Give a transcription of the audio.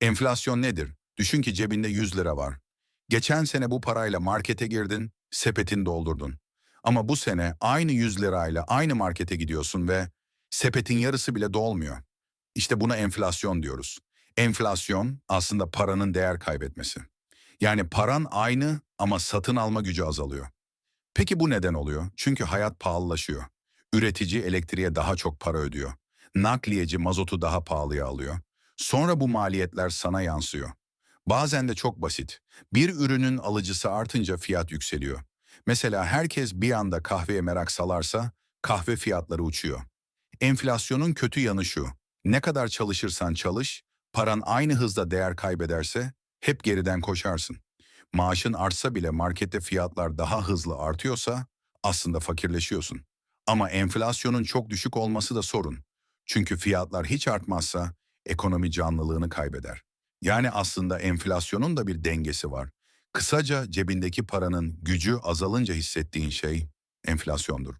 Enflasyon nedir? Düşün ki cebinde 100 lira var. Geçen sene bu parayla markete girdin, sepetini doldurdun. Ama bu sene aynı 100 lirayla aynı markete gidiyorsun ve sepetin yarısı bile dolmuyor. İşte buna enflasyon diyoruz. Enflasyon aslında paranın değer kaybetmesi. Yani paran aynı ama satın alma gücü azalıyor. Peki bu neden oluyor? Çünkü hayat pahalılaşıyor. Üretici elektriğe daha çok para ödüyor. Nakliyeci mazotu daha pahalıya alıyor. Sonra bu maliyetler sana yansıyor. Bazen de çok basit. Bir ürünün alıcısı artınca fiyat yükseliyor. Mesela herkes bir anda kahveye merak salarsa kahve fiyatları uçuyor. Enflasyonun kötü yanı şu. Ne kadar çalışırsan çalış, paran aynı hızda değer kaybederse hep geriden koşarsın. Maaşın artsa bile markette fiyatlar daha hızlı artıyorsa aslında fakirleşiyorsun. Ama enflasyonun çok düşük olması da sorun. Çünkü fiyatlar hiç artmazsa ekonomi canlılığını kaybeder. Yani aslında enflasyonun da bir dengesi var. Kısaca cebindeki paranın gücü azalınca hissettiğin şey enflasyondur.